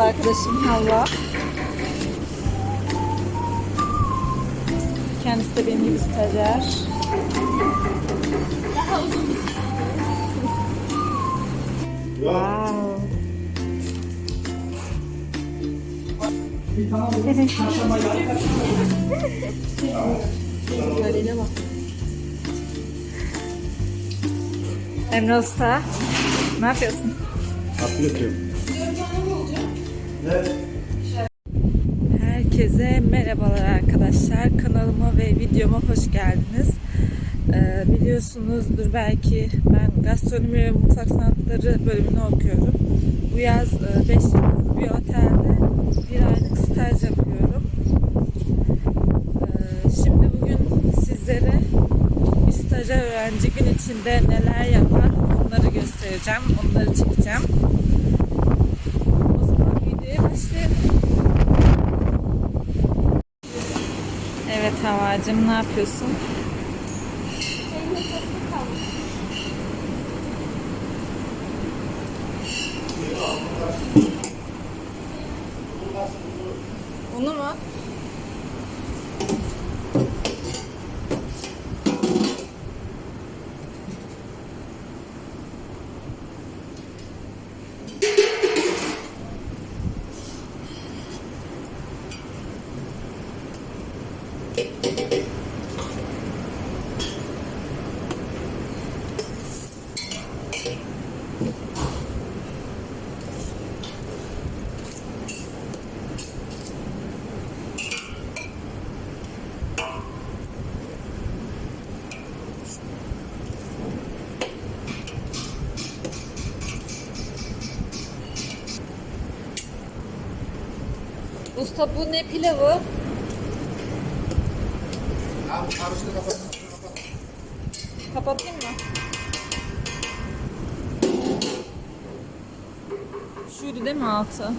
arkadaşım Havva. Kendisi de benim gibi stajyer. Daha uzun bir Wow. Güzelliğine bak. Emre Usta, ne yapıyorsun? Tatlı yapıyorum. Herkese merhabalar arkadaşlar. Kanalıma ve videoma hoş geldiniz. Ee, biliyorsunuzdur belki ben gastronomi ve mutfak sanatları bölümünü okuyorum. Bu yaz 5 yıldızlı bir otelde bir aylık staj yapıyorum. Ee, şimdi bugün sizlere bir stajyer öğrenci gün içinde neler yapar onları göstereceğim, onları çekeceğim. O zaman videoya başlayalım. Evet Havacım ne yapıyorsun? Usta bu ne pilavı? Kapatayım mı? Şuydu değil mi altı?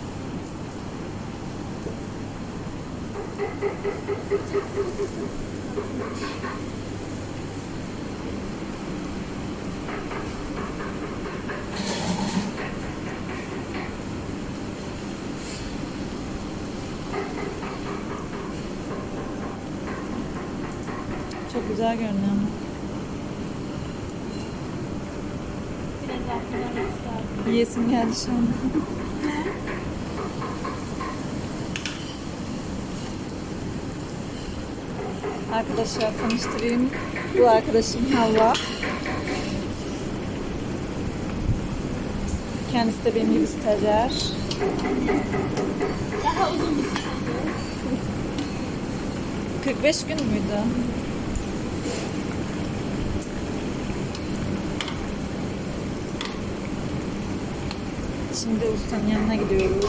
Çok güzel görünüyor ama. Yiyesim geldi şu anda. Arkadaşlar tanıştırayım. Bu arkadaşım Havva. Kendisi de benim gibi stajyer. Daha uzun bir süre. 45 gün müydü? Şimdi ustanın yanına gidiyoruz.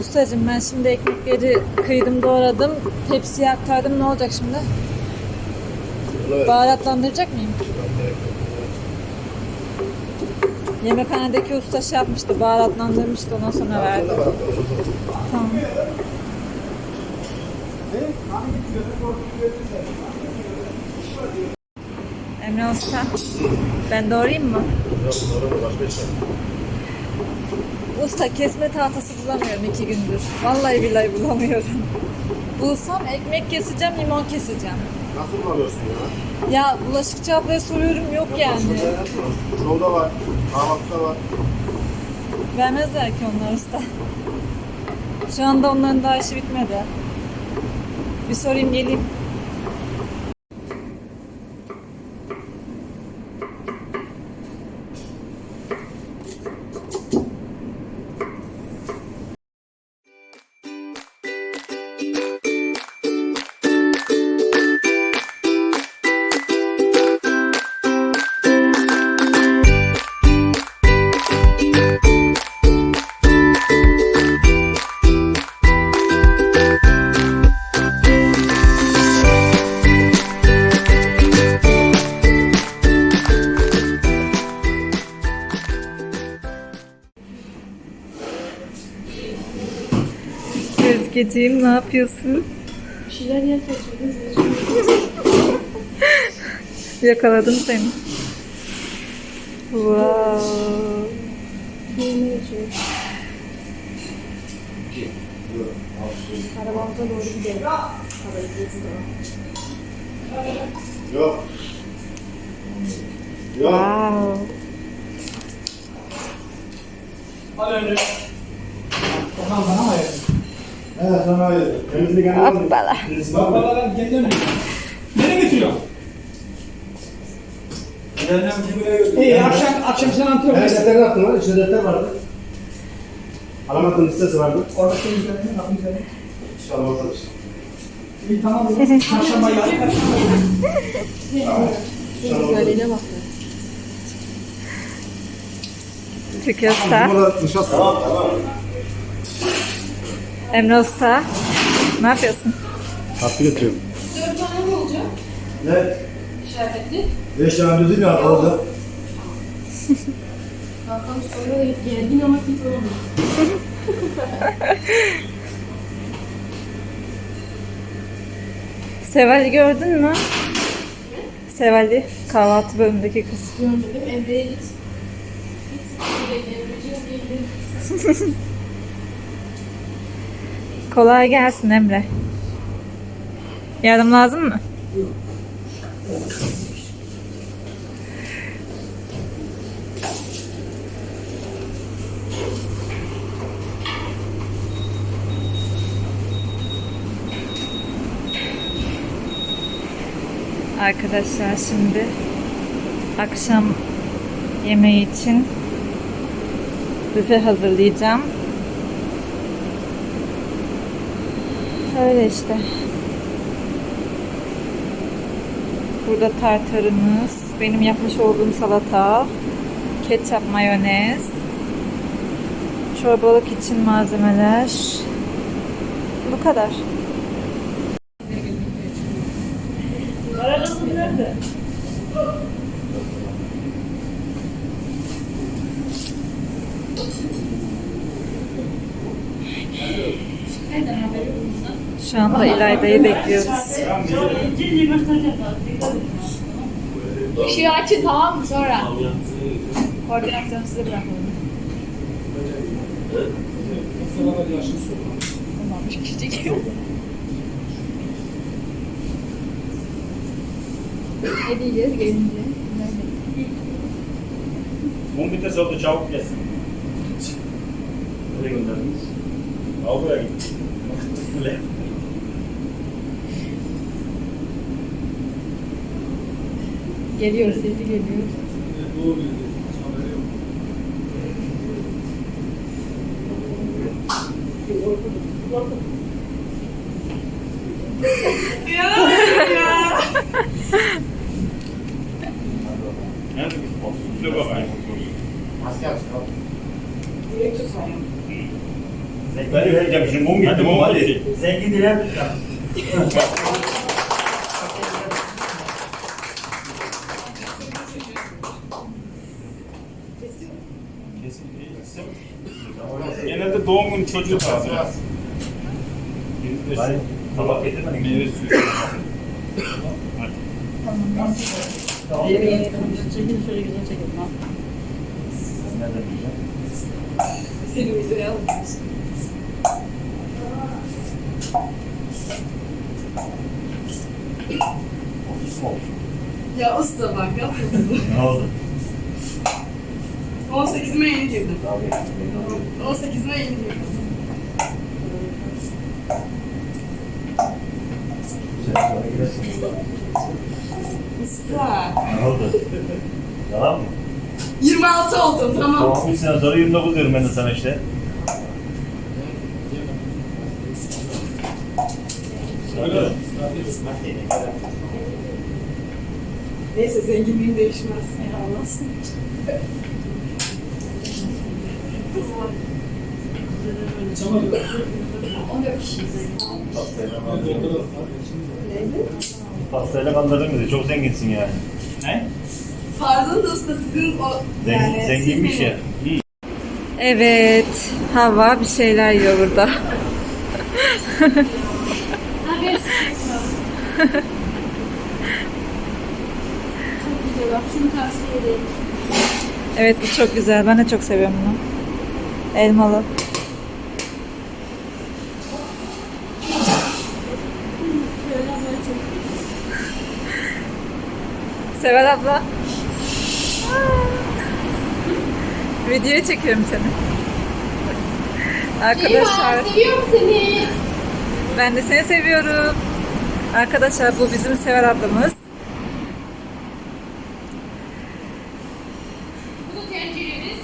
Ustacığım ben şimdi ekmekleri kıydım doğradım. Tepsiye aktardım. Ne olacak şimdi? Baharatlandıracak mıyım? Yemekhanedeki usta şey yapmıştı, baharatlandırmıştı ondan sonra verdi. Tamam. Emre Usta, ben doğrayayım mı? Yok, doğru başka iş var. Usta kesme tahtası bulamıyorum iki gündür. Vallahi billahi bulamıyorum. Bulsam ekmek keseceğim, limon keseceğim. Nasıl bulamıyorsun ya? Ya bulaşıkçı ablaya soruyorum yok yani. Yolda var, kahvaltıda var. Vermezler ki onlar usta. Şu anda onların daha işi bitmedi. Bir sorayım geleyim. Özgeciğim ne yapıyorsun? Bir şeyler yer. Yakaladım seni. Wow. Arabamıza doğru gidelim. Yok. Yok. Wow. Tamam bana mı ayırdın? Evet sana hayır. Temizlik gene Hoppala. Kendine mi? Nereye götürüyor? İyi akşam akşam sen antrenman Evet yapıyorsun. defterini attın lan. İçinde defter vardı. Alamadığın listesi vardı. Orada şey üzerine kapı üzerine. İşte alamadın işte. İyi tamam. Çarşamba yarın. Güzelliğine bak. Nişasta. Tamam tamam. Emre Usta. Ne yapıyorsun? Tatlı götürüyorum. Dört tane mi olacak? Ne? İşaretli. Beş tane düzgün ya orada. Bakalım sonra gergin ama kimse olmuyor. Seval'i gördün mü? Seval'i kahvaltı bölümündeki kız. Görmedim. Emre'ye git. Git. Emre'ciğim geldi. Kolay gelsin Emre. Yardım lazım mı? Arkadaşlar şimdi akşam yemeği için büfe hazırlayacağım. Öyle işte. Burada tartarımız, benim yapmış olduğum salata, ketçap, mayonez, çorbalık için malzemeler. Bu kadar. Şu anda İlayda'yı bekliyoruz. Işığı açın tamam mı sonra? Koordinasyonu size bırakalım. Ne diyeceğiz gelince? Mum bitti oldu çabuk gelsin. Nereye gönderdiniz? Avrupa'ya gitti. Öyle. Geliyor sesi geliyor. Ben vereceğim şimdi mum gitti mum hadi. Zengin diler çocuğu tarzı. Biz de şu tabak getirmedin mi? meyve suyu. Nereden diyeceğim? Seni videoya alın. Ofis mi olmuş? Ya usta bak yapma. Ne oldu? 18'ime yeni girdim. Abi, 18'ime yeni girdim. Usta. Ne oldu? Yalan mı? 26 oldum tamam. Tamam, bir sene sonra 29 diyorum ben de sana işte. Neyse zenginliğim değişmez. Anlasın. Pastayla kandırdın bizi. Çok zenginsin yani. Ne? Pardon da usta sizin o Zengin, yani zenginmiş siz ya. beni- Evet, Hava bir şeyler yiyor burada. Çok güzel bak şunu tavsiye ederim. Evet bu çok güzel. Ben de çok seviyorum bunu. Elmalı. Sever abla. Videoya çekiyorum seni. Arkadaşlar seviyorum seni. ben de seni seviyorum. Arkadaşlar bu bizim Sever ablamız. Bu da tenceremiz.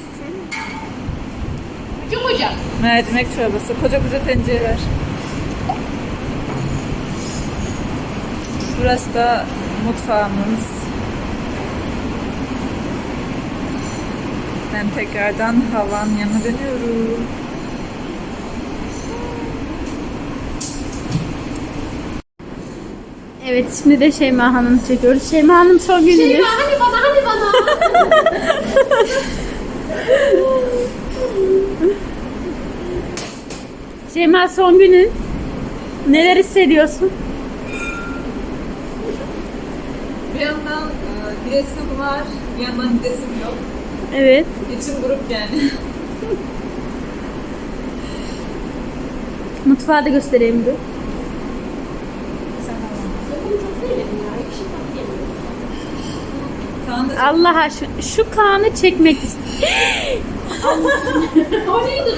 Hocam hocam. Mercimek çorbası. Koca koca tencereler. Burası da mutfağımız. Ben tekrardan havan yanına dönüyorum. Evet şimdi de Şeyma Hanım çekiyoruz. Şeyma Hanım son gününüz. Şeyma hani bana hani bana. Şeyma son günün. Neler hissediyorsun? Bir yandan e, gidesim var, bir yandan gidesim yok. Evet. İçim grup yani. Mutfağı da göstereyim bir. Kaan da Allah aşkına şu Kaan'ı çekmek istiyorum. o neydi?